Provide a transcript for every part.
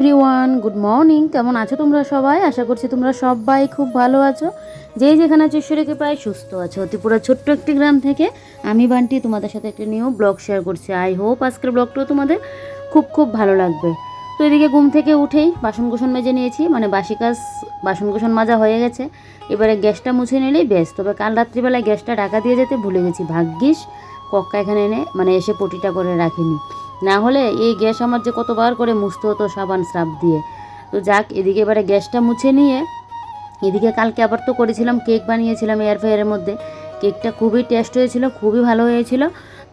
Everyone, good morning. কেমন আছো তোমরা সবাই? আশা করছি তোমরা সবাই খুব ভালো আছো। যেই যেখানে আছো ঈশ্বরকে প্রায় সুস্থ আছো। ত্রিপুরা ছোট্ট একটি গ্রাম থেকে আমি বান্টি, তোমাদের সাথে একটি নিউ ব্লগ শেয়ার করছি। আই হোপ আজকের ব্লগটাও তোমাদের খুব খুব ভালো লাগবে। তো এদিকে ঘুম থেকে উঠেই বাসন মেজে নিয়েছি। মানে বাসি কাজ, বাসন কুসন মাজা হয়ে গেছে। এবারে গ্যাসটা মুছে নিলেই বেশ। তবে কাল রাত্রিবেলায় গ্যাসটা ঢাকা দিয়ে যেতে ভুলে গেছি। ভাগ্যিস, কক্কা এখানে এনে মানে এসে পটিটা করে রাখিনি। না হলে এই গ্যাস আমার যে কতবার করে মুছতে হতো সাবান স্রাব দিয়ে। তো যাক, এদিকে এবারে গ্যাসটা মুছে নিয়ে, এদিকে কালকে আবার তো করেছিলাম, কেক বানিয়েছিলাম এয়ার ফ্রায়ারের মধ্যে। কেকটা খুবই টেস্ট হয়েছিল, খুবই ভালো হয়েছিল।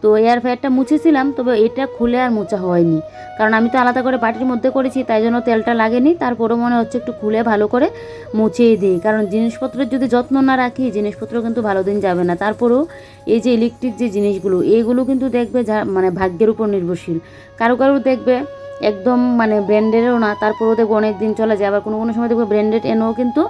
তো এয়ার ফ্রায়ারটা মুছেছিলাম, তবে এটা খুলে আর মোচা হয়নি। কারণ আমি তো আলাদা করে বাটির মধ্যে করেছি, তাই জন্য তেলটা লাগেনি। তারপরও মনে হচ্ছে একটু খুলে ভালো করে মুছেই দিই। কারণ জিনিসপত্রের যদি যত্ন না রাখি, জিনিসপত্র কিন্তু ভালো দিন যাবে না। তারপরেও এই যে ইলেকট্রিক যে জিনিসগুলো এইগুলো কিন্তু দেখবে যা মানে ভাগ্যের উপর নির্ভরশীল। কারও কারও দেখবে একদম মানে ব্র্যান্ডেডও না, তারপরেও দেখব অনেক দিন চলে যায়। আবার কোনো কোনো সময় দেখব ব্র্যান্ডেড এনেও কিন্তু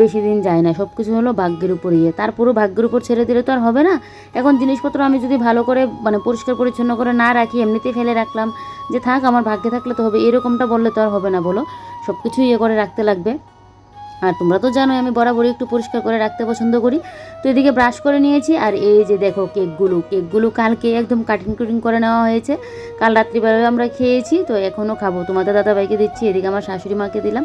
বেশি দিন যায় না। সব কিছু হলো ভাগ্যের উপর ইয়ে। তারপরেও ভাগ্যের উপর ছেড়ে দিলে তো আর হবে না। এখন জিনিসপত্র আমি যদি ভালো করে মানে পরিষ্কার পরিচ্ছন্ন করে না রাখি, এমনিতেই ফেলে রাখলাম, যে থাক আমার ভাগ্যে থাকলে তো হবে, এরকমটা বললে তো আর হবে না বলো। সব কিছু ইয়ে করে রাখতে লাগবে। আর তোমরা তো জানোই আমি বরাবরই একটু পরিষ্কার করে রাখতে পছন্দ করি। তো এদিকে ব্রাশ করে নিয়েছি আর এই যে দেখো কেকগুলো কেকগুলো কালকে একদম কাটিং কুটিং করে নেওয়া হয়েছে। কাল রাত্রিবেলায় আমরা খেয়েছি, তো এখনও খাব। তোমাদের দাদাভাইকে দিচ্ছি, এদিকে আমার শাশুড়ি মাকে দিলাম।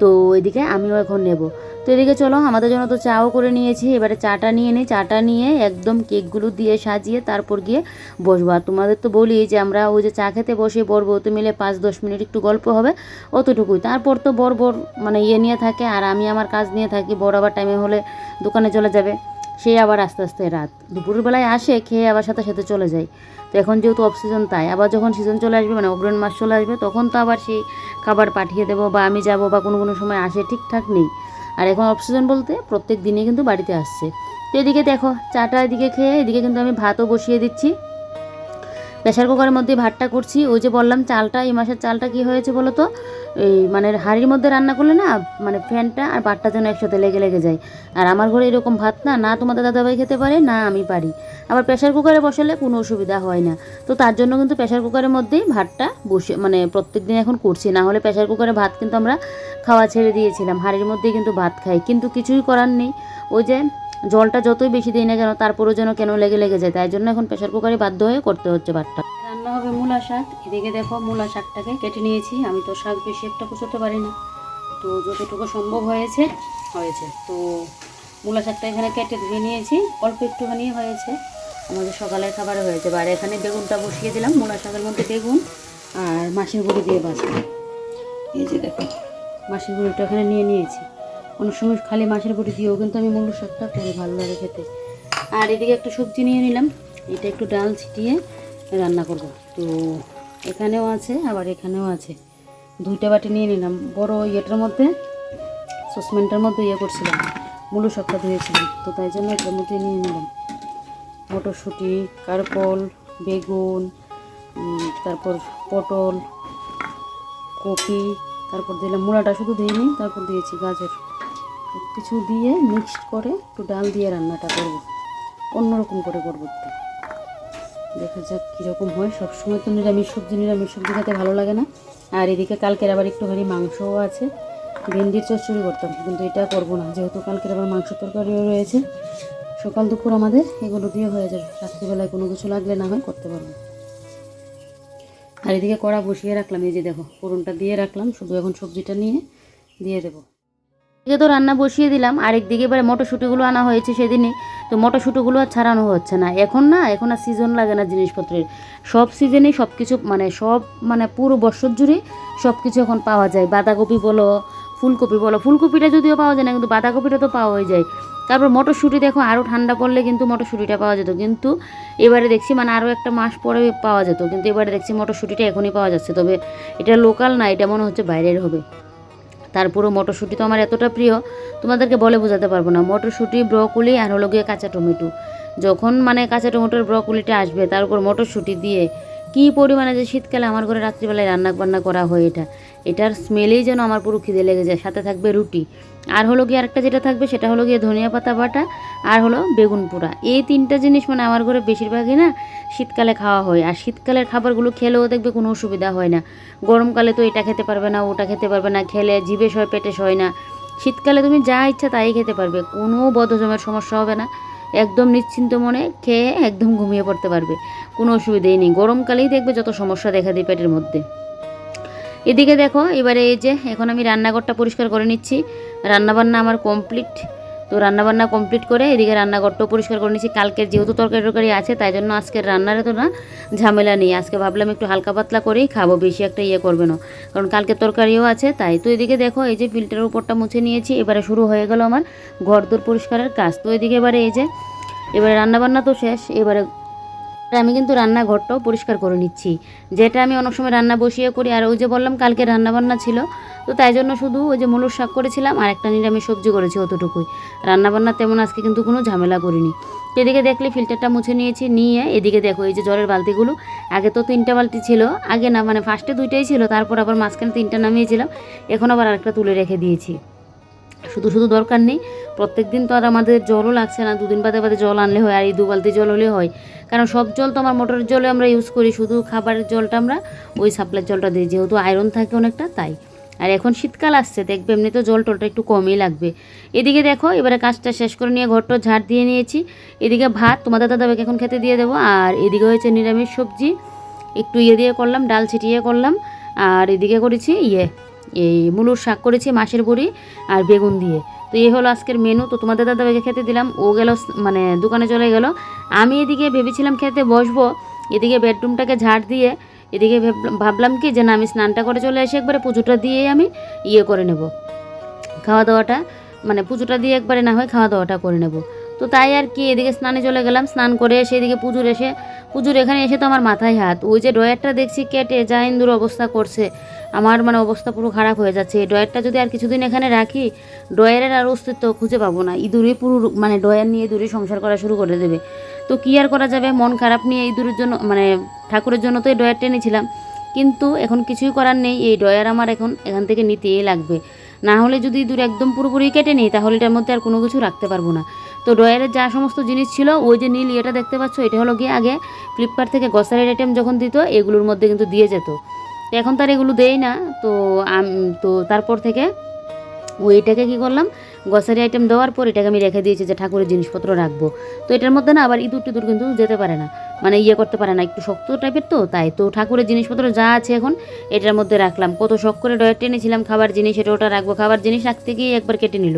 তো ওইদিকে আমিও এখন নেব। তো এদিকে চলো, আমাদের জন্য তো চাও করে নিয়েছি। এবারে চাটা নিয়ে নিই। চাটা নিয়ে একদম কেকগুলো দিয়ে সাজিয়ে তারপর গিয়ে বসবো। আর তোমাদের তো বলি যে আমরা ওই যে চা খেতে বসে বরবো তো মিলে পাঁচ দশ মিনিট একটু গল্প হবে, অতটুকুই। তারপর তো বর বর মানে ইয়ে নিয়ে থাকে, আর আমি আমার কাজ নিয়ে থাকি। বড় আবার টাইমে হলে দোকানে চলে যাবে। সে আবার আস্তে আস্তে রাত দুপুরের বেলায় আসে, খেয়ে আবার সাথে সাথে চলে যায়। তো এখন যেহেতু অফ সিজন তাই আবার যখন সিজন চলে আসবে মানে অগ্রহণ মাস চলে আসবে, তখন তো আবার সেই খাবার পাঠিয়ে দেবো বা আমি যাব বা কোনো কোনো সময় আসে, ঠিকঠাক নেই। আর এখন অফ সিজন বলতে প্রত্যেক দিনই কিন্তু বাড়িতে আসছে। তো এদিকে দেখো, চাটা এদিকে খেয়ে, এদিকে কিন্তু আমি ভাতও বসিয়ে দিচ্ছি। প্রেশার কুকারের মধ্যে ভাতটা করছি। ওই যে বললাম চালটা, এই মাসের চালটা কি হয়েছে বলো তো? এই মানে হাঁড়ির মধ্যে রান্না করলে না মানে ফ্যানটা আর ভাতটা যেন একসাথে লেগে লেগে যায়। আর আমার ঘরে এরকম ভাত না না তোমাদের দাদাভাই খেতে পারে, না আমি পারি। আবার প্রেশার কুকারে বসালে কোনো অসুবিধা হয় না। তো তার জন্য কিন্তু প্রেশার কুকারের মধ্যেই ভাতটা বসে মানে প্রত্যেক দিন এখন করছি। না হলে প্রেশার কুকারে ভাত কিন্তু আমরা খাওয়া ছেড়ে দিয়েছিলাম। হাঁড়ির মধ্যেই কিন্তু ভাত খাই। কিন্তু কিছুই করার নেই। ওই যে জলটা যতই বেশি দিই না কেন, তারপরেও যেন কেন লেগে লেগে যায়। তাই জন্য এখন প্রেশার কুকারে বাধ্য হয়ে করতে হচ্ছে ভাতটা। রান্না হবে মূলা শাক। এদিকে দেখো, মূলা শাকটাকে কেটে নিয়েছি। আমি তো শাক বেশি একটা কুচোতে পারি না। তো যতটুকু সম্ভব হয়েছে হয়েছে। তো মূলা শাকটা এখানে কেটে ধুয়ে নিয়েছি। অল্প একটুখানি হয়েছে। আমাদের সকালের খাবারে হয়েছে। আর এখানে বেগুনটা বসিয়ে দিলাম। মূলা শাকের মধ্যে বেগুন আর মাসির গুঁড়ি দিয়ে বাঁচবো এই যে দেখো মাসির গুঁড়িটা এখানে নিয়ে নিয়েছি। অনেক সময় খালি মাছের গুঁড়ি দিয়েও কিন্তু আমি মূল শাকটা করি ভালো লাগে খেতে। আর এদিকে একটা সবজি নিয়ে নিলাম। এটা একটু ডাল ছিটিয়ে রান্না করব। তো এখানেও আছে, আবার এখানেও আছে। দুইটা বাটি নিয়ে নিলাম। বড় ইয়েটার মধ্যে, সসপ্যানটার মধ্যে ইয়ে করছিলাম মূল শাকটা ধুয়েছিলাম তো তাই জন্য এটার মধ্যে নিয়ে নিলাম। মটরশুঁটি, কারকল, বেগুন তারপর পটল, কপি, তারপর দিলাম, মূলাটা শুধু দিইনি, তারপর দিয়েছি গাজর। কিছু দিয়ে মিক্সড করে একটু ডাল দিয়ে রান্নাটা করব। অন্যরকম করে করব দেখা যাক কীরকম হয়। সবসময় তো নিরামিষ সবজি নিরামিষ সবজি খেতে ভালো লাগে না। আর এদিকে কালকের আবার একটুখানি মাংসও আছে। ভেন্ডির চচ্চড়ি করতাম, কিন্তু এটা করব না। যেহেতু কালকের আবার মাংস তরকারিও রয়েছে, সকাল দুপুর আমাদের এগুলো দিয়ে হয়ে যাবে। রাত্রিবেলায় কোনো কিছু লাগলে না হয় করতে পারব। আর এদিকে কড়া বসিয়ে রাখলাম, এই যে দেখো, ফোড়নটা দিয়ে রাখলাম। শুধু এখন সবজিটা নিয়ে, দিয়ে দেবো। এদিকে তো রান্না বসিয়ে দিলাম আরেকদিকে এবারে মটরশুঁটিগুলো আনা হয়েছে সেদিনই তো মটরশুঁটিগুলো আর ছাড়ানো হচ্ছে না। এখন না, এখন আর সিজন লাগে না জিনিসপত্রের। সব সিজনেই সব কিছু মানে সব মানে পুরো বছর জুড়ে সব কিছু এখন পাওয়া যায়। বাঁধাকপি বলো, ফুলকপি বলো, ফুলকপিটা যদিও পাওয়া যায় না, কিন্তু বাঁধাকপিটা তো পাওয়াই যায়। তারপর মটরশুঁটি দেখো আরও ঠান্ডা পড়লে কিন্তু মটরশুঁটিটা পাওয়া যেত। কিন্তু এবারে দেখছি মানে আরও একটা মাস পরে পাওয়া যেত। কিন্তু এবারে দেখছি মটরশুঁটিটা এখনই পাওয়া যাচ্ছে। তবে এটা লোকাল না, এটা মনে হচ্ছে বাইরের হবে। তারপরেও মটরশুঁটি তো আমার এতটা প্রিয়, তোমাদেরকে বলে বোঝাতে পারব না। মটরশুঁটি, ব্রকুলি আর হলো গিয়ে কাঁচা টমেটো। যখন মানে কাঁচা টমেটোর ব্রকুলিটা আসবে, তার উপর মটরশুঁটি দিয়ে কী পরিমাণে যে শীতকালে আমার ঘরে রাত্রিবেলায় রান্না বান্না করা হয় এটা, এটার স্মেলেই যেন আমার পুরো খিদে লেগে যায়। সাথে থাকবে রুটি। আর হলো কি আরেকটা যেটা থাকবে, সেটা হলো গিয়ে ধনিয়া পাতা বাটা আর হলো বেগুন পোড়া। এই তিনটা জিনিস মানে আমার ঘরে বেশিরভাগই না শীতকালে খাওয়া হয়। আর শীতকালের খাবারগুলো খেলেও দেখবে কোনো অসুবিধা হয় না। গরমকালে তো এটা খেতে পারবে না, ওটা খেতে পারবে না, খেলে জিভে সয় পেটে সয় না। শীতকালে তুমি যা ইচ্ছা তাই খেতে পারবে, কোনো বদহজমের সমস্যা হবে না। একদম নিশ্চিন্ত মনে খেয়ে একদম ঘুমিয়ে পড়তে পারবে। কোনো অসুবিধেই নেই। গরমকালেই দেখবে যত সমস্যা দেখা দেয় পেটের মধ্যে। এদিকে দেখো, এবারে এই যে এখন আমি রান্নাঘরটা পরিষ্কার করে নিচ্ছি। রান্নাবান্না আমার কমপ্লিট তো রান্নাবান্না কমপ্লিট করে এদিকে রান্নাঘরটাও পরিষ্কার করে নিয়েছি। কালকের যেহেতু তরকারি টরকারি আছে, তাই জন্য আজকের রান্নারে তো না ঝামেলা নেই। আজকে ভাবলাম একটু হালকা পাতলা করেই খাব, বেশি একটা ইয়ে করবে না। কারণ কালকে তরকারিও আছে, তাই তো এদিকে দেখো, এই যে ফিল্টারের উপরটা মুছে নিয়েছি, এবারে শুরু হয়ে গেল আমার ঘর দোর পরিষ্কারের কাজ। তো এদিকে এবারে এই যে, এবারে রান্নাবান্না তো শেষ, এবারে আমি কিন্তু রান্নাঘরটাও পরিষ্কার করে নিচ্ছি। যেটা আমি অনেক সময় রান্না বসিয়ে করি, আর ওই যে বললাম কালকে রান্নাবান্না ছিল, তো তাই জন্য শুধু ওই যে মুলোর শাক করেছিলাম আর একটা নিরামিষ সবজি করেছি অতটুকুই। রান্নাবান্না তেমন আজকে কিন্তু কোনো ঝামেলা করিনি। এদিকে দেখলে ফিল্টারটা মুছে নিয়েছি, নিয়ে এদিকে দেখো এই যে জলের বালতিগুলো, আগে তো তিনটা বালতি ছিল, আগে না মানে ফার্স্টে দুইটাই ছিল, তারপর আবার মাঝখানে তিনটা নামিয়েছিলাম, এখন আবার আরেকটা তুলে রেখে দিয়েছি। শুধু শুধু দরকার নেই। প্রত্যেক দিন তো আর আমাদের জলও লাগছে না। দুদিন বাদে বাদে জল আনলে হয়, আর এই দু বালতি জল হলে হয়। কারণ সব জল তো আমার মোটরের জলে আমরা ইউজ করি, শুধু খাবারের জলটা আমরা ওই সাপ্লাইয়ের জলটা দিই। যেহেতু আয়রন থাকে অনেকটা, তাই। আর এখন শীতকাল আসছে, দেখবে এমনি তো জল টলটা একটু কমই লাগবে। এদিকে দেখো, এবারে কাজটা শেষ করে নিয়ে ঘরটা ঝাড় দিয়ে নিয়েছি। এদিকে ভাত, তোমাদের দাদাকে এখন খেতে দিয়ে দেবো। আর এদিকে হয়েছে নিরামিষ সবজি। একটু ইয়ে দিয়ে করলাম, ডাল ছিটিয়ে করলাম। আর এদিকে করেছি ইয়ে এই মুলুর শাক করেছি মাছের বড়ি আর বেগুন দিয়ে। তো এই হলো আজকের মেনু তো তোমাদের দাদাভাইকে খেতে দিলাম। ও গেল মানে দোকানে চলে গেল। আমি এদিকে ভেবেছিলাম খেতে বসবো। এদিকে বেডরুমটাকে ঝাড় দিয়ে এদিকে ভেবলাম- কি যে না, আমি স্নানটা করে চলে এসে একবারে। পুজোটা দিয়েই আমি ইয়ে করে নেব। খাওয়া দাওয়াটা মানে পুজোটা দিয়ে একবারে না হয় খাওয়া দাওয়াটা করে নেব। তো তাই আর কি, এদিকে স্নানে চলে গেলাম, স্নান করে এসে এদিকে পুজোর এসে, পুজোর এখানে এসে তো আমার মাথায় হাত। ওই যে ড্রয়ারটা দেখছি কেটে যা ইন্দুর অবস্থা করছে। আমার মানে অবস্থা পুরো খারাপ হয়ে যাচ্ছে। এই ড্রয়ারটা যদি আর কিছুদিন এখানে রাখি, ড্রয়ারের আর অস্তিত্ব খুঁজে পাবো না। ইঁদুরে পুরো মানে ড্রয়ার নিয়ে ইঁদুরে সংসার করা শুরু করে দেবে। তো কী আর করা যাবে? মন খারাপ নিয়ে ইঁদুরের জন্য মানে ঠাকুরের জন্য তো এই ড্রয়ার টেনেছিলাম কিন্তু এখন কিছুই করার নেই। এই ড্রয়ার আমার এখন এখান থেকে নিতেই লাগবে। না হলে যদি ইঁদুর একদম পুরোপুরি কেটে নিই, তাহলে এটার মধ্যে আর কোনো কিছু রাখতে পারব না। তো ড্রয়ারের যা সমস্ত জিনিস ছিল, ওই যে নীল ইয়েটা দেখতে পাচ্ছ, এটা হলো গিয়ে আগে ফ্লিপকার্ট থেকে গ্রসারির আইটেম যখন দিত, এগুলোর মধ্যে কিন্তু দিয়ে যেত। তো এখন তার এগুলো দেয় না, তো তো তারপর থেকে ওইটাকে কি করলাম গ্রসারি আইটেম দেওয়ার পর এটাকে আমি রেখে দিয়েছি যে ঠাকুরের জিনিসপত্র রাখব। তো এটার মধ্যে না আবার ইঁদুর টিঁদুর কিন্তু যেতে পারে না। মানে ইয়ে করতে পারে না, একটু শক্ত টাইপের তো, তাই তো ঠাকুরের জিনিসপত্র যা আছে এখন এটার মধ্যে রাখলাম। কত শখ করে ডয়ের টেনেছিলাম খাবার জিনিস, এটা ওটা রাখব। খাবার জিনিস রাখতে গিয়ে একবার কেটে নিল।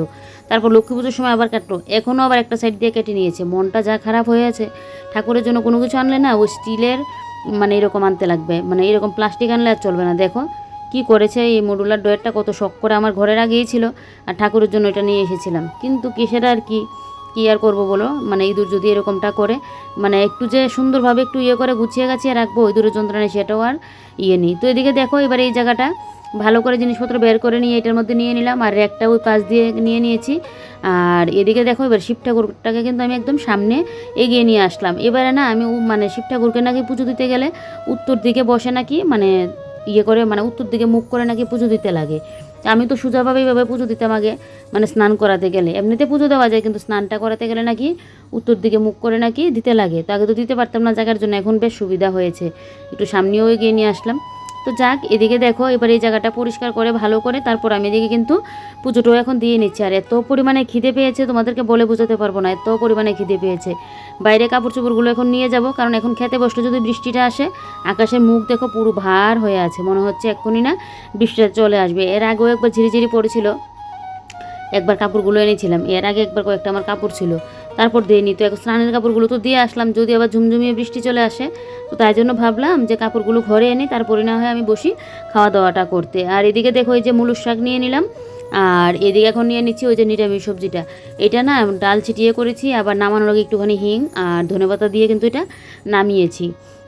তারপর লক্ষ্মী পুজোর সময় আবার কাটলো। এখনও আবার একটা সাইড দিয়ে কেটে নিয়েছে। মনটা যা খারাপ হয়ে আছে, ঠাকুরের জন্য কোনো কিছু আনলে না ওই স্টিলের মানে এরকম আনতে লাগবে। মানে এরকম প্লাস্টিক আনলে আর চলবে না। দেখো কি করেছে? এই মডুলার ডয়েরটা কত শখ করে আমার ঘরে লাগিয়েছিল আর ঠাকুরের জন্য এটা নিয়ে এসেছিলাম। কিন্তু কিসের আর কি? কী আর করব বলো? মানে ইঁদুর যদি এরকমটা করে মানে একটু যে সুন্দরভাবে একটু ইয়ে করে গুছিয়ে গাছিয়ে রাখব ইঁদুরের যন্ত্রণায় সেটাও আর ইয়ে নেই। তো এদিকে দেখো এবার এই জায়গাটা, ভালো করে জিনিসপত্র বের করে নিয়ে এটার মধ্যে নিয়ে নিলাম আর র্যাকটা ওই পাশ দিয়ে নিয়ে নিয়েছি। আর এদিকে দেখো এবার শিব ঠাকুরটাকে কিন্তু আমি একদম সামনে এগিয়ে নিয়ে আসলাম। এবারে না আমি মানে শিব ঠাকুরকে নাকি পুজো দিতে গেলে উত্তর দিকে বসে নাকি মানে ইয়ে করে মানে উত্তর দিকে মুখ করে নাকি পুজো দিতে লাগে। আমি তো সোজাভাবে এইভাবে পুজো দিতাম আগে মানে স্নান করাতে গেলে। এমনিতে পুজো দেওয়া যায়, কিন্তু স্নানটা করাতে গেলে নাকি উত্তর দিকে মুখ করে নাকি দিতে লাগে। তো আগে তো দিতে পারতাম না জায়গার জন্য, এখন বেশ সুবিধা হয়েছে। একটু সামনেও এগিয়ে নিয়ে আসলাম। তো যাক, এদিকে দেখো, এবার এই জায়গাটা পরিষ্কার করে, ভালো করে, তারপর আমি এদিকে কিন্তু পুজোটাও এখন দিয়ে নিচ্ছি। আর এত পরিমাণে খিদে পেয়েছে, তোমাদেরকে বলে বোঝাতে পারব না, এত পরিমাণে খিদে পেয়েছে। বাইরে কাপড় চোপড়গুলো এখন নিয়ে যাব, কারণ এখন খেতে বসলে যদি বৃষ্টিটা আসে আকাশের মুখ দেখো পুরো ভার হয়ে আছে, মনে হচ্ছে এক্ষুনি না বৃষ্টিটা চলে আসবে। এর আগেও একবার ঝিরিঝিরি পড়েছিল, একবার কাপড়গুলো এনেছিলাম, এর আগে একবার কয়েকটা আমার কাপড় ছিল। তারপর দিয়ে নিত। এখন স্নানের কাপড়গুলো তো দিয়ে আসলাম যদি আবার ঝুমঝুমিয়ে বৃষ্টি চলে আসে, তো তাই জন্য ভাবলাম যে কাপড়গুলো ঘরে এনে তারপরে না হয় আমি বসি খাওয়া দাওয়াটা করতে। আর এদিকে দেখো এই যে মুলুর শাক নিয়ে নিলাম, আর এদিকে এখন নিয়ে নিচ্ছি ওই যে নিরামিষ সবজিটা। এটা না ডাল ছিটিয়ে করেছি, আবার নামানোর আগে একটুখানি হিং আর ধনেপাতা দিয়ে কিন্তু এটা নামিয়েছি।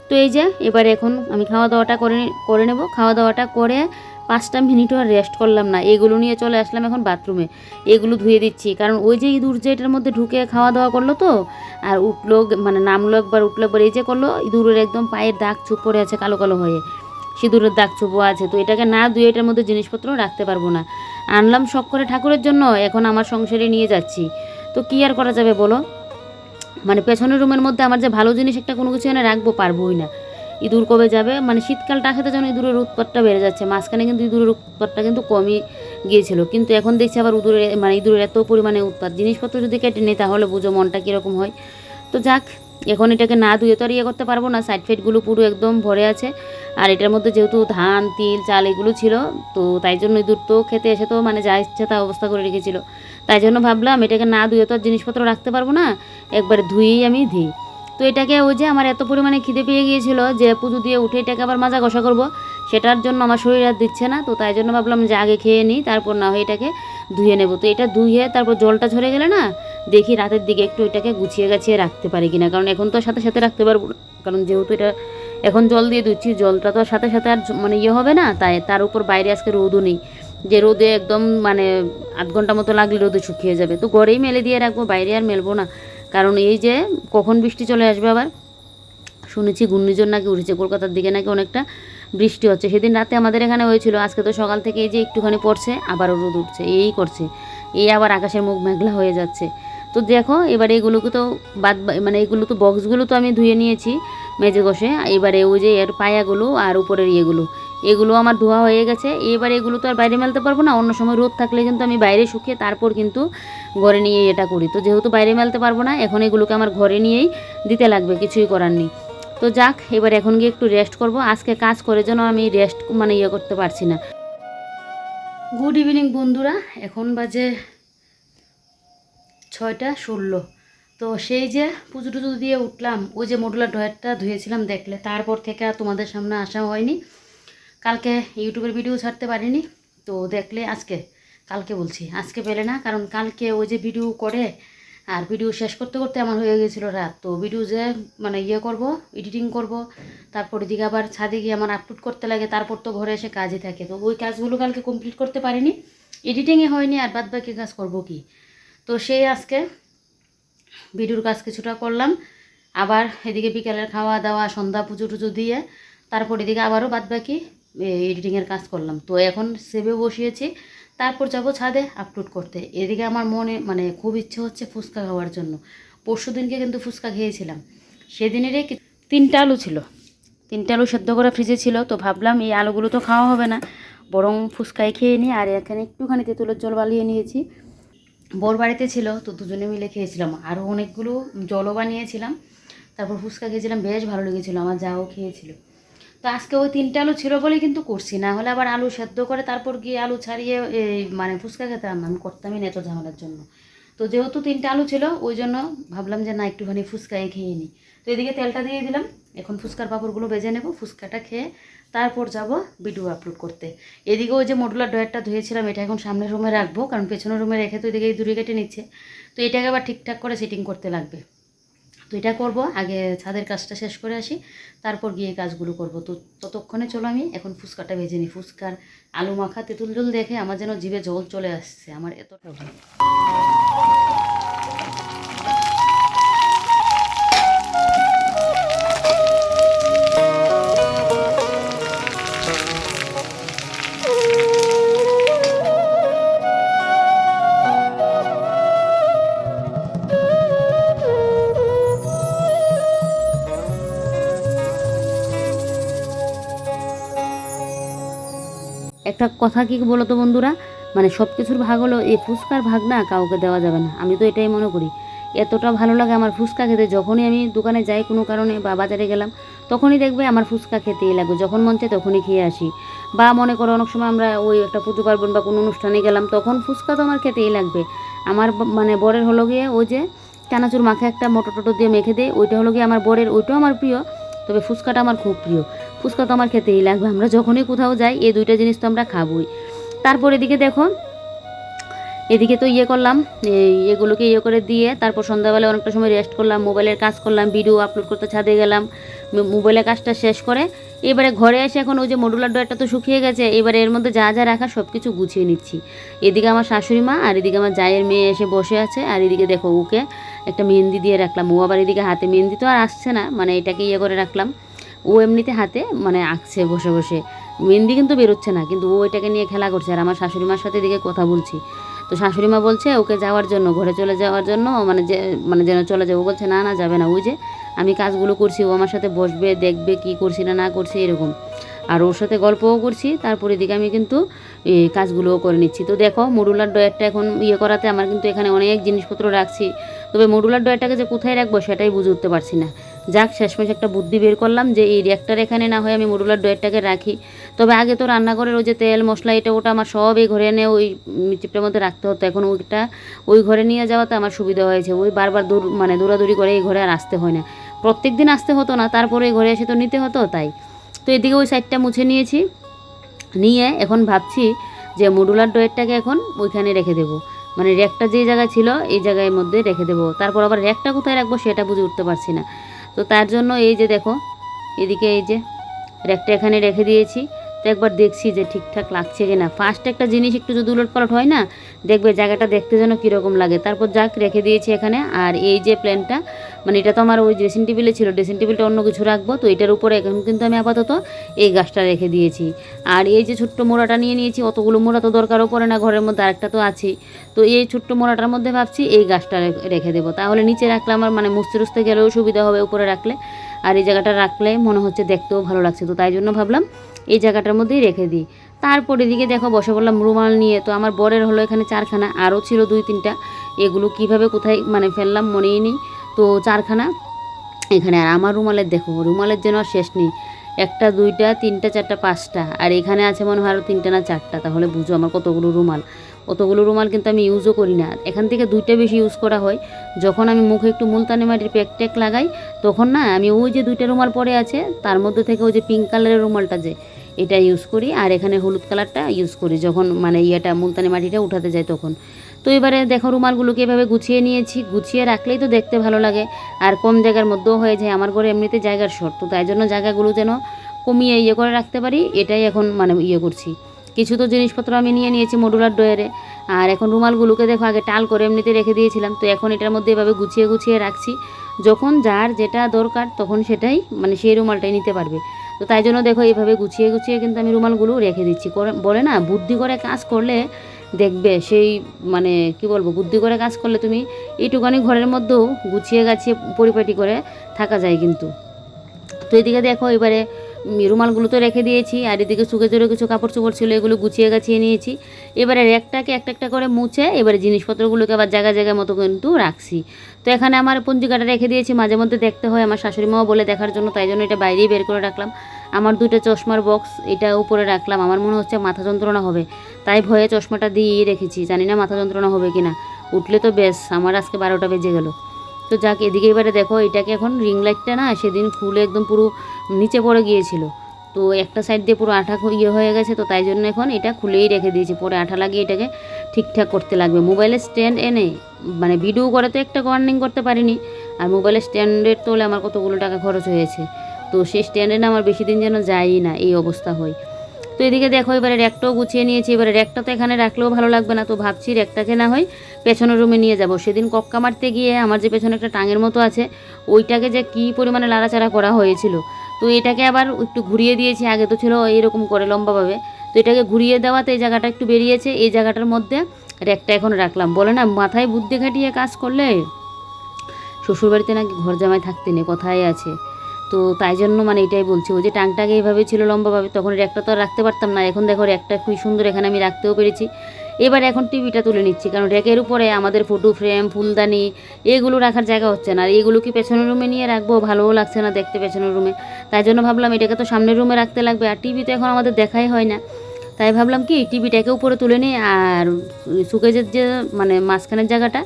তো এই যে, এবারে এখন আমি খাওয়া দাওয়াটা করে করে নেব। খাওয়া দাওয়াটা করে পাঁচটা মিনিটও আর রেস্ট করলাম না। এগুলো নিয়ে চলে আসলাম এখন বাথরুমে এগুলো ধুয়ে দিচ্ছি, কারণ ওই যে ইঁদুর যে এটার মধ্যে ঢুকে খাওয়া দাওয়া করল তো, আর উঠল মানে নামলো একবার, উঠল একবার, এই যে করল, ইঁদুরের একদম পায়ের দাগ চুপ পড়ে আছে কালো কালো হয়ে। সিঁদুরের দাগ চুপও আছে, তো এটাকে না ধুয়ে এটার মধ্যে জিনিসপত্র রাখতে পারব না। আনলাম শখ করে ঠাকুরের জন্য, এখন আমার সংসারে নিয়ে যাচ্ছি। তো কী আর করা যাবে বলো? মানে পেছনের রুমের মধ্যে আমার যে ভালো জিনিস একটা কোনো কিছু এনে রাখব, পারবোই না। ইঁদুর কবে যাবে? মানে শীতকালটা খেতে যেন ইঁদুরের উৎপাতটা বেড়ে যাচ্ছে। মাঝখানে কিন্তু ইঁদুরের উৎপাতটা কিন্তু কমই গিয়েছিল। কিন্তু এখন দেখছি আবার ইঁদুরের মানে ইঁদুরের এত পরিমাণে উৎপাত। জিনিসপত্র যদি কেটে নেই তাহলে বুঝো মনটা কীরকম হয়। তো যাক, এখন এটাকে না ধুয়ে তো আর ইয়ে করতে পারব না। সাইড ফাইডগুলো পুরো একদম ভরে আছে। আর এটার মধ্যে যেহেতু ধান, তিল, চাল এগুলো ছিল, তো তাই জন্য ইঁদুর তো খেতে এসে তো মানে যা ইচ্ছে তা অবস্থা করে রেখেছিল। তাই জন্য ভাবলাম এটাকে না ধুয়ে তো আর জিনিসপত্র রাখতে পারব না। একবার ধুয়েই আমি দিই। তো এটাকে ওই যে আমার এত পরিমাণে খিদে পেয়ে গিয়েছিল যে পুজো দিয়ে উঠে এটাকে আবার মাজা কষা করব। সেটার জন্য আমার শরীর আর দিচ্ছে না, তো তাই জন্য ভাবলাম যে আগে খেয়ে নিই, তারপর না হয় এটাকে ধুয়ে নেব। তো এটা ধুয়ে তারপর জলটা ঝরে গেলে না, দেখি রাতের দিকে একটু এটাকে গুছিয়ে গাছিয়ে রাখতে পারি কিনা। কারণ এখন তো সাথে সাথে রাখতে পারব কারণ যেহেতু এটা এখন জল দিয়ে দিচ্ছি জলটা তো সাথে সাথে আর মানে ইয়ে হবে না, তাই তার উপর বাইরে আজকে রোদও নেই। যে রোদে একদম মানে আধ ঘণ্টা মতো লাগলে রোদে শুকিয়ে যাবে। তো ঘরেই মেলে দিয়ে রাখব, বাইরে আর মেলবো না। কারণ এই যে কখন বৃষ্টি চলে আসবে আবার? শুনেছি ঘূর্ণিঝড় নাকি উঠেছে, কলকাতার দিকে নাকি অনেকটা বৃষ্টি হচ্ছে। সেদিন রাতে আমাদের এখানে হয়েছিল, আজকে তো সকাল থেকে এই যে একটুখানি পড়ছে, আবারও রোদ উঠছে, এই করছে, এই আবার আকাশের মুখ মেঘলা হয়ে যাচ্ছে। তো দেখো, এবারে এগুলোকে তো বাদ মানে এগুলো তো বক্সগুলো তো আমি ধুয়ে নিয়েছি মেজে কষে এবারে ওই যে এর পায়াগুলো আর উপরের ইয়েগুলো এগুলো আমার ধোয়া হয়ে গেছে। এবার এগুলো তো আর বাইরে মেলতে পারব না। অন্য সময় রোদ থাকলে কিন্তু আমি বাইরে শুকিয়ে তারপর কিন্তু ঘরে নিয়ে এটা করি। তো যেহেতু বাইরে মেলতে পারব না, এখন এগুলোকে আমার ঘরে নিয়েই দিতে লাগবে, কিছুই করার নেই। তো যাক, এবার এখন গিয়ে একটু রেস্ট করব। আজকে কাজ করে যেন আমি রেস্ট মানে ইয়ে করতে পারছি না। গুড ইভিনিং বন্ধুরা, এখন বাজে ছয়টা ষোলো। তো সেই যে পুজো টুজো দিয়ে উঠলাম, ওই যে মডুলার ডয়ারটা ধুয়েছিলাম দেখলে, তারপর থেকে তোমাদের সামনে আসা হয়নি। কালকে ইউটিউবের ভিডিও ছাড়তে পারিনি, তো দেখলে আজকে, কালকে বলছি। আজকে পেলে না, কারণ কালকে ওই যে ভিডিও করে, আর ভিডিও শেষ করতে করতে আমার হয়ে গেছিল রাত। তো ভিডিও যে মানে ইয়ে করব এডিটিং করব, তারপর এদিকে আবার ছাদে গিয়ে আমার আপলোড করতে লাগে, তারপর তো ঘরে এসে কাজই থাকে। তো ওই কাজগুলো কালকে কমপ্লিট করতে পারিনি এডিটিংয়ে হয়নি, আর বাদ বাকি কাজ করব কি? তো সেই আজকে ভিডিওর কাজ কিছুটা করলাম, আবার এদিকে বিকেলের খাওয়া দাওয়া সন্ধ্যা পুজো টুজো দিয়ে, তারপর এদিকে আবারও বাদ বাকি এডিটিংয়ের কাজ করলাম। তো এখন সেভে বসিয়েছি, তারপর যাব ছাদে আপলোড করতে। এদিকে আমার মনে মানে খুব ইচ্ছে হচ্ছে ফুচকা খাওয়ার জন্য। পরশু দিনকে কিন্তু ফুচকা খেয়েছিলাম। সেদিনেরই তিনটা আলু ছিল। তিনটা আলু সেদ্ধ করা ফ্রিজে ছিল, তো ভাবলাম এই আলুগুলো তো খাওয়া হবে না। বরং ফুচকাই খেয়ে নিই আর এখানে একটুখানি তেঁতুলের জল বালিয়ে নিয়েছি। বোর বাড়িতে ছিল, তো দুজনে মিলে খেয়েছিলাম। আরও অনেকগুলো জলও বানিয়েছিলাম। তারপর ফুচকা খেয়েছিলাম, বেশ ভালো লেগেছিলো, আমার যাও খেয়েছিল। তো আজকে ওই তিনটে আলু ছিল বলেই কিন্তু করছি। না হলে আবার আলু সেদ্ধ করে তারপর গিয়ে আলু ছাড়িয়ে এই মানে ফুচকা খেতাম আমি করতামই না এত ঝামেলার জন্য। তো যেহেতু তিনটে আলু ছিল, ওই জন্য ভাবলাম যে না, একটুখানি ফুচকাই খেয়ে নিই তো এদিকে তেলটা দিয়ে দিলাম। এখন ফুচকার পাঁপড়গুলো বেজে নেব, ফুচকাটা খেয়ে তারপর যাব ভিডিও আপলোড করতে। এদিকে ওই যে মডুলার ডয়ারটা ধুয়েছিলাম, এটা এখন সামনের রুমে রাখব, কারণ পেছনের রুমে রেখে তো এদিকে দূরে কেটে নিচ্ছে। তো এটাকে আবার ঠিকঠাক করে সেটিং করতে লাগবে। তো এটা করব, আগে ছাদের কাজটা শেষ করে আসি, তারপর গিয়ে কাজগুলো করব। তো ততক্ষণে চলো আমি, এখন ফুচকাটা ভেজে নিই। ফুচকার আলু মাখা তেঁতুল জল দেখে আমার যেন জিভে জল চলে আসছে, আমার এতটা একটা কথা কি বলো তো বন্ধুরা? মানে সব কিছুর ভাগ হলো এই ফুচকার ভাগ না কাউকে দেওয়া যাবে না। আমি তো এটাই মনে করি। এতটা ভালো লাগে আমার ফুচকা খেতে। যখনই আমি দোকানে যাই কোনো কারণে বা বাজারে গেলাম, তখনই দেখবে আমার ফুচকা খেতেই লাগবে। যখন মন চায় তখনই খেয়ে আসি। বা মনে করো অনেক সময় আমরা ওই একটা পুজো পার্বণ বা কোনো অনুষ্ঠানে গেলাম, তখন ফুচকা তো আমার খেতেই লাগবে। আমার মানে বরের হলো গিয়ে ওই যে চানাচুর মাখে একটা মোটো টোটো দিয়ে মেখে দেয়। ওইটা হলো গিয়ে আমার বরের, ওইটাও আমার প্রিয়। তবে ফুচকাটা আমার খুব প্রিয়। ফুচকা তো আমার খেতেই লাগবে। আমরা যখনই কোথাও যাই, এই দুইটা জিনিস তো আমরা খাবই। তারপর এদিকে দেখো, এদিকে তো ইয়ে করলাম এগুলোকে ইয়ে করে দিয়ে তারপর সন্ধ্যাবেলা অনেকটা সময় রেস্ট করলাম, মোবাইলের কাজ করলাম ভিডিও আপলোড করতে ছাদে গেলাম মোবাইলের কাজটা শেষ করে, এবারে ঘরে এসে এখন ওই যে মডুলার ডয়ারটা তো শুকিয়ে গেছে, এবারে এর মধ্যে যা যা রাখা সব কিছু গুছিয়ে নিচ্ছি। এদিকে আমার শাশুড়ি মা আর এদিকে আমার জায়ের মেয়ে এসে বসে আছে, আর এদিকে দেখো ওকে একটা মেহেন্দি দিয়ে রাখলাম। ও আবার এদিকে হাতে মেহেন্দি তো আর আসছে না মানে এটাকে ইয়ে করে রাখলাম। ও এমনিতে হাতে মানে আঁকছে, বসে বসে। মেহেন্দি কিন্তু বেরোচ্ছে না, কিন্তু ও এটাকে নিয়ে খেলা করছে। আর আমার শাশুড়ি মার সাথে এদিকে কথা বলছি। তো শাশুড়ি মা বলছে, ওকে যাওয়ার জন্য, ঘরে চলে যাওয়ার জন্য মানে যে মানে যেন চলে যাব বলছে, না না, যাবে না। ওই যে আমি কাজগুলো করছি, ও আমার সাথে বসবে, দেখবে কি করছি না না করছি, এরকম। আর ওর সাথে গল্পও করছি, তারপর এদিকে আমি কিন্তু কাজগুলোও করে নিচ্ছি। তো দেখো, মডুলার ডয়ারটা এখন ইয়ে করাতে আমার কিন্তু এখানে অনেক জিনিসপত্র রাখছি। তবে মডুলার ডয়ারটাকে যে কোথায় রাখব, সেটাই বুঝে উঠতে পারছি না। যাক, শেষমেশ একটা বুদ্ধি বের করলাম যে এই রিয়াক্টার এখানে না হয় আমি মডুলার ডয়ারটাকে রাখি। তবে আগে তো রান্নাঘরের ওই যে তেল, মশলা, এটা, ওটা আমার সব এই ঘরে এনে ওই চিপটার মধ্যে রাখতে হতো। এখন ওইটা ওই ঘরে নিয়ে যাওয়াতে আমার সুবিধা হয়েছে। ওই বারবার দূর মানে দৌড়াদৌড়ি করে এই ঘরে আর আসতে হয় না। প্রত্যেক দিন আসতে হতো না, তারপরে ঘরে এসে তো নিতে হতো, তাই। তো এদিকে ওই সাইডটা মুছে নিয়েছি। নিয়ে এখন ভাবছি যে মডুলার ডয়েরটাকে এখন ওইখানে রেখে দেবো। মানে র্যাকটা যে জায়গায় ছিল, এই জায়গায় মধ্যে রেখে দেবো। তারপর আবার র্যাকটা কোথায় রাখব সেটা বুঝে উঠতে পারছি না। তো তার জন্য এই যে দেখো এদিকে এই যে র্যাকটা এখানে রেখে দিয়েছি। তো একবার দেখছি যে ঠিকঠাক লাগছে কিনা। ফার্স্ট একটা জিনিস একটু যদি উলট পালট হয় না, দেখবে জায়গাটা দেখতে যেন কীরকম লাগে। তারপর যাক, রেখে দিয়েছি এখানে। আর এই যে প্ল্যানটা মানে এটা তো আমার ওই ড্রেসিং টেবিলে ছিল ড্রেসিং টেবিলটা অন্য কিছু রাখব, তো এটার উপরে এখন কিন্তু আমি আপাতত এই গাছটা রেখে দিয়েছি। আর এই যে ছোট্ট মোড়াটা নিয়ে নিয়েছি, অতগুলো মোড়া তো দরকারও পড়ে না, ঘরের মধ্যে আরেকটা তো আছেই। তো এই ছোট্ট মোড়াটার মধ্যে ভাবছি এই গাছটা রেখে দেবো। তাহলে নিচে রাখলে আমার মানে মুছতে রুছতে গেলেও সুবিধা হবে উপরে রাখলে। আর এই জায়গাটা রাখলে মনে হচ্ছে দেখতেও ভালো লাগছে, তো তাই জন্য ভাবলাম এই জায়গাটার মধ্যেই রেখে দিই। তারপর এদিকে দেখো বসে বললাম রুমাল নিয়ে। তো আমার বরের হলো এখানে চারখানা, আরও ছিল দুই তিনটা। এগুলো কীভাবে কোথায় মানে ফেললাম মনেই নেই। তো চারখানা এখানে। আর আমার রুমালের দেখো, রুমালের যেন আর শেষ নেই। একটা, দুইটা, তিনটা, চারটা, পাঁচটা। আর এখানে আছে মনে হয় আরও তিনটা না চারটা। তাহলে বুঝো আমার কতগুলো রুমাল। অতগুলো রুমাল কিন্তু আমি ইউজও করি না। এখান থেকে দুইটা বেশি ইউজ করা হয়। যখন আমি মুখে একটু মুলতানি মাটির প্যাক ট্যাক লাগাই, তখন না আমি ওই যে দুইটা রুমাল পরে আছে, তার মধ্যে থেকে ওই যে পিঙ্ক কালারের রুমালটা যে এটা ইউজ করি, আর এখানে হলুদ কালারটা ইউজ করি, যখন মানে ইয়েটা মুলতানি মাটিটা উঠাতে যায় তখন। তো এবারে দেখো রুমালগুলোকে এভাবে গুছিয়ে নিয়েছি, গুছিয়ে রাখলেই তো দেখতে ভালো লাগে, আর কম জায়গার মধ্যেও হয়ে যায়, আমার ঘরে এমনিতে জায়গার শর্ট তো তাই জন্য জায়গাগুলো যেন কমিয়ে ইয়ে করে রাখতে পারি, এটাই এখন মানে ইয়ে করছি। কিছু তো জিনিসপত্র আমি নিয়ে নিয়েছি মডুলার ডয়ারে আর এখন রুমালগুলোকে দেখো আগে টাল করে এমনিতে রেখে দিয়েছিলাম, তো এখন এটার মধ্যে এভাবে গুছিয়ে গুছিয়ে রাখছি, যখন যার যেটা দরকার তখন সেটাই মানে সেই রুমালটাই নিতে পারবে। তো তাই জন্য দেখো এইভাবে গুছিয়ে গুছিয়ে কিন্তু আমি রুমালগুলো রেখে দিচ্ছি। বলে না, বুদ্ধি করে কাজ করলে দেখবে সেই মানে কি বলব, বুদ্ধি করে কাজ করলে তুমি এইটুকানি ঘরের মধ্যেও গুছিয়ে গাছিয়ে পরিপাটি করে থাকা যায় কিন্তু। তো এদিকে দেখো এবারে রুমালগুলো তো রেখে দিয়েছি, আর এদিকে শুকে জোরে কিছু কাপড় চোপড় ছিল, এগুলো গুছিয়ে গাছিয়ে নিয়েছি। এবারে র্যাকটাকে একটা একটা করে মুছে, এবারে জিনিসপত্রগুলোকে আবার জায়গা জায়গায় মতো কিন্তু রাখছি। তো এখানে আমার পঞ্জিকাটা রেখে দিয়েছি, মাঝে মধ্যে দেখতে হয়, আমার শাশুড়ি মাও বলে দেখার জন্য, তাই জন্য এটা বাইরেই বের করে রাখলাম। আমার দুটো চশমার বক্স, এটা উপরে রাখলাম, আমার মনে হচ্ছে মাথা যন্ত্রণা হবে। তাই ভয়ে চশমাটা দিয়েই রেখেছি, জানি না মাথা যন্ত্রণা হবে কি না উঠলে তো বেশ, আমার আজকে বারোটা বেজে গেল। তো যাক, এদিকে এবারে দেখো, এটাকে এখন রিং লাইটটা না, সেদিন খুলে একদম পুরো নিচে পড়ে গিয়েছিল। তো একটা সাইড দিয়ে পুরো আঠা ইয়ে হয়ে গেছে, তো তাই জন্য এখন এটা খুলেই রেখে দিয়েছি। পরে আঠা লাগিয়ে এটাকে ঠিকঠাক করতে লাগবে। মোবাইলের স্ট্যান্ড এনে মানে ভিডিও করে তো একটা ওয়ার্নিং করতে পারিনি। আর মোবাইলের স্ট্যান্ডের তোলে আমার কতগুলো টাকা খরচ হয়েছে। তো সেই স্ট্যান্ডে না আমার বেশি দিন যেন যায়ই না, এই অবস্থা হয়। তো এদিকে দেখো, এবারে র্যাকটাও গুছিয়ে নিয়েছি। এবারে র্যাকটা তো এখানে রাখলেও ভালো লাগবে না। তো ভাবছি র্যাকটাকে না হয় পেছনের রুমে নিয়ে যাব। সেদিন কক্কা মারতে গিয়ে আমার যে পেছনে একটা টাঙের মতো আছে, ওইটাকে যে কী পরিমাণে লাড়াচাড়া করা হয়েছিল তো এটাকে আবার একটু ঘুরিয়ে দিয়েছি। আগে তো ছিল এরকম করে লম্বাভাবে। তো এটাকে ঘুরিয়ে দেওয়াতে এই জায়গাটা একটু বেরিয়েছে। এই জায়গাটার মধ্যে র্যাকটা এখন রাখলাম। বলে না, মাথায় বুদ্ধি খাটিয়ে কাজ করলে শ্বশুরবাড়িতে নাকি ঘর জামাই থাকতে নেই, কথাই আছে। তো তাই জন্য মানে এটাই বলছি, ওই যে টাংটাকে এইভাবে ছিল লম্বাভাবে, তখন র্যাকটা তো আর রাখতে পারতাম না। এখন দেখো র্যাকটা খুবই সুন্দর, এখানে আমি রাখতেও পেরেছি। এবার এখন টিভিটা তুলে নিচ্ছি, কারণ র্যাকের উপরে আমাদের ফটো ফ্রেম, ফুলদানি এগুলো রাখার জায়গা হচ্ছে না। আর এগুলো কি পেছনের রুমে নিয়ে রাখব? ভালোও লাগছে না দেখতে পেছনের রুমে। তাই জন্য ভাবলাম এটাকে তো সামনের রুমে রাখতে লাগবে, আর টিভি তো এখন আমাদের দেখাই হয় না। তাই ভাবলাম কি, টিভিটাকে উপরে তুলে নিই, আর সুকেজের যে মানে মাঝখানের জায়গাটা,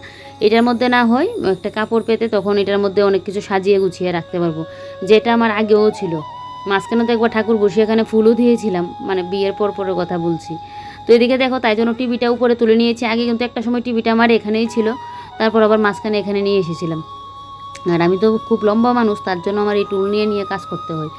এটার মধ্যে না হয় একটা কাপড় পেতে তখন এটার মধ্যে অনেক কিছু সাজিয়ে গুছিয়ে রাখতে পারব, যেটা আমার আগেও ছিল। মাঝখানে তো একবার ঠাকুর বসে এখানে ফুলও দিয়েছিলাম মানে বিয়ের পর পরের কথা বলছি। তো এদিকে দেখো, তাই জন্য টিভিটা উপরে তুলে নিয়েছি। আগে কিন্তু একটা সময় টিভিটা আমার এখানেই ছিল। তারপর আবার মাঝখানে এখানে নিয়ে এসেছিলাম। আর আমি তো খুব লম্বা মানুষ, তার জন্য আমার এই টুল নিয়ে নিয়ে কাজ করতে হয়।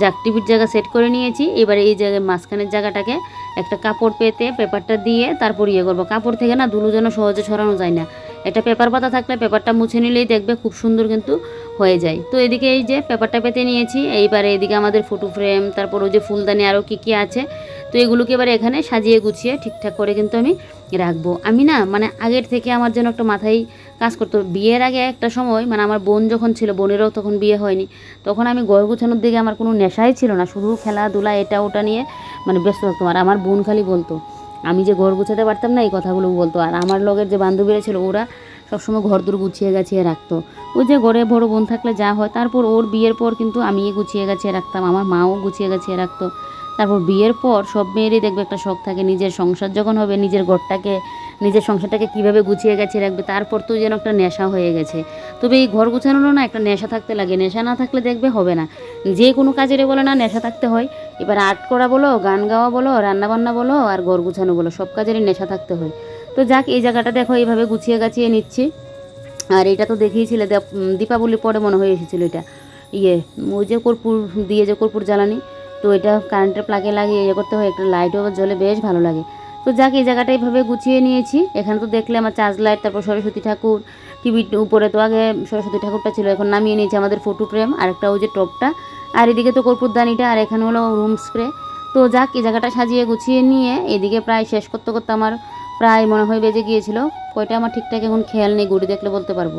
যাক, টিভির জায়গা সেট করে নিয়েছি। এবারে এই জায়গায় মাঝখানের জায়গাটাকে একটা কাপড় পেতে পেপারটা দিয়ে তারপর ইয়ে করব। কাপড় থেকে না দুলো যেন সহজে ছড়ানো যায় না। একটা পেপার পাতা থাকলে পেপারটা মুছে নিলেই দেখবে খুব সুন্দর কিন্তু হয়ে যায়। তো এদিকে এই যে পেপারটা পেতে নিয়েছি। এইবারে এদিকে আমাদের ফটো ফ্রেম তারপর ওই যে ফুলদানি আরও কী কী আছে তো এগুলোকে এবারে এখানে সাজিয়ে গুছিয়ে ঠিকঠাক করে কিন্তু আমি রাখব। আমি না মানে আগের থেকে আমার যেন একটা মাথায় কাজ করতো। বিয়ের আগে একটা সময় মানে আমার বোন যখন ছিল, বোনেরও তখন বিয়ে হয়নি, তখন আমি ঘর গুছানোর দিকে আমার কোনো নেশাই ছিল না। শুধু খেলাধুলা, এটা ওটা নিয়ে মানে ব্যস্ত থাকতাম আর আমার বোন খালি বলতো, আমি যে ঘর গুছাতে পারতাম না, এই কথাগুলো বলতো। আর আমার লগের যে বান্ধবীরা ছিল, ওরা সবসময় ঘর দূর গুছিয়ে গাছিয়ে রাখতো। ওই যে ঘরে বড় বোন থাকলে যা হয়, তারপর ওর বিয়ের পর কিন্তু আমি গুছিয়ে গাছিয়ে রাখতাম। আমার মাও গুছিয়ে গাছিয়ে রাখতো। তারপর বিয়ের পর সব মেয়েরই দেখবে একটা শখ থাকে, নিজের সংসার যখন হবে, নিজের ঘরটাকে, নিজের সংসারটাকে কীভাবে গুছিয়ে গাছিয়ে রাখবে, তারপর তো যেন একটা নেশা হয়ে গেছে। তবে এই ঘর গুছানোরও না একটা নেশা থাকতে লাগে, নেশা না থাকলে দেখবে হবে না। যে কোনো কাজের বলে না, নেশা থাকতে হয়। এবার আর্ট করা বলো, গান গাওয়া বলো, রান্নাবান্না বলো, আর ঘর গুছানো বলো, সব কাজেরই নেশা থাকতে হয়। তো যাক, এই জায়গাটা দেখো এইভাবে গুছিয়ে গাছিয়ে নিচ্ছি। আর এটা তো দেখিয়েছিলে দীপাবলির পরে মনে হয়ে এসেছিল এটা। ইয়ে ওই যে কর্পূর, দিয়ে যে কর্পূর জ্বালানি। তো এটা কারেন্টের প্লাগে লাগিয়ে ইয়ে করতে হয়, একটা লাইটও জ্বলে বেশ ভালো লাগে। তো যাক, এই জায়গাটা এইভাবে গুছিয়ে নিয়েছি। এখানে তো দেখলে আমার চার্জ লাইট তারপর সরস্বতী ঠাকুর টিভির উপরে তো আগে সরস্বতী ঠাকুরটা ছিল, এখন নামিয়ে নিয়েছি আমাদের ফটো ফ্রেম আর একটা ওই যে টপটা আর এদিকে তো কর্পূরদানিটা আর এখানে হলো রুম স্প্রে তো যাক, এই জায়গাটা সাজিয়ে গুছিয়ে নিয়ে এদিকে প্রায় শেষ করতে করতে আমার প্রায় মনে হয় বেজে গিয়েছিল। কয়টা আমার ঠিকঠাক এখন খেয়াল নেই গুড়ি দেখলে বলতে পারব।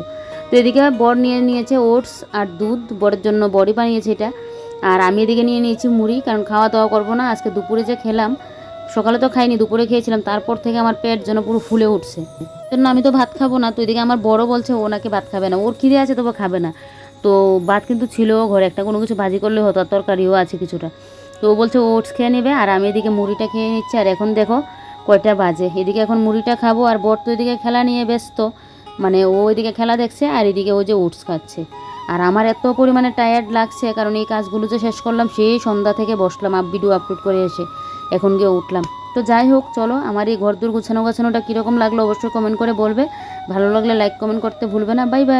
তো এদিকে বর নিয়ে নিয়েছে ওটস আর দুধ, বরের জন্য বড়ি বানিয়েছে এটা। আর আমি এদিকে নিয়ে নিয়েছি মুড়ি, কারণ খাওয়া দাওয়া করব না, আজকে দুপুরে যে খেলাম, সকালে তো খাইনি, দুপুরে খেয়েছিলাম, তারপর থেকে আমার পেট যেন পুরো ফুলে উঠছে। জন্য আমি তো ভাত খাব না, তো এদিকে আমার বড় বলছে ও নাকি ভাত খাবে না, ওর খিদে আছে তবু খাবে না। তো ভাত কিন্তু ছিল ঘরে, একটা কোনো কিছু ভাজি করলে হতো, আর তরকারিও আছে কিছুটা। তো ও বলছে ওটস খেয়ে নেবে, আর আমি এদিকে মুড়িটা খেয়ে নিচ্ছি, আর এখন দেখো কয়টা বাজে। এদিকে এখন মুড়িটা খাব, আর বর তো এদিকে খেলা নিয়ে ব্যস্ত মানে ও ওইদিকে খেলা দেখছে, আর এদিকে ও যে ওটস খাচ্ছে। আর আমার এত পরিমাণে টায়ার্ড লাগছে, কারণ এই কাজগুলো যে শেষ করলাম, সেই সন্ধ্যা থেকে বসলাম আপ ভিডিও আপলোড করে এসে এখন গিয়ে উঠলাম। তো যাই হোক, চলো, আমার এই ঘর দূর গুছানো গোছানোটা কীরকম লাগল অবশ্যই কমেন্ট করে বলবে। ভালো লাগলে লাইক কমেন্ট করতে ভুলবে না। Bye bye